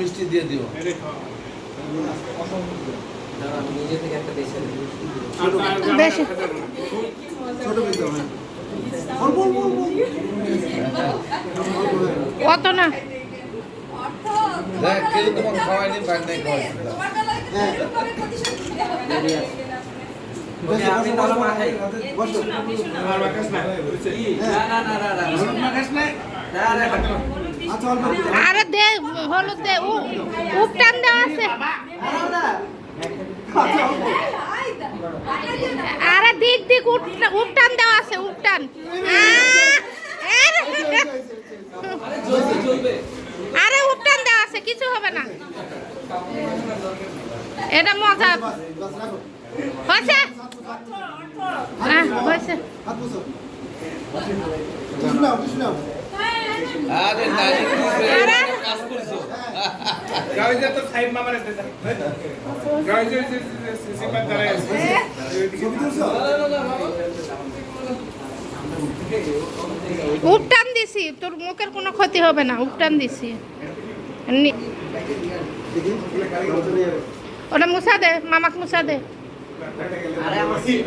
মিষ্টি দিয়ে দিও নিজে থেকে একটা হবে না। দেখ কেউ তোমাকে খাওয়ায়নি বাড়ি খাওয়াই আপনি তাহলে মাথায়। বসো আমার বাকাস না? না, না, না, না, আরে দে, হলুদ দে, উ, উপটান দেওয়া আছে। আরে দিক দিক উপ- উপটান দেওয়া আছে, উপটান। আরে! উপটান দেওয়া আছে, কিছু হবে না। এটা মজা। হয়েছে? হ্যাঁ হয়েছে। আরে নারী কাজ করছ। গাড়িতে তো সাইড মামার এসে যা। গাড়িতে এসে- এসে- এসে- সিপার দ্বারা এসে। ছবি তুলছো? উপটান দিছি তোর মুখের কোনো ক্ষতি হবে না উপটান দিছি। ওটা মুছা দে মামাক মুছা দে। আরে আমার স্মৃতি।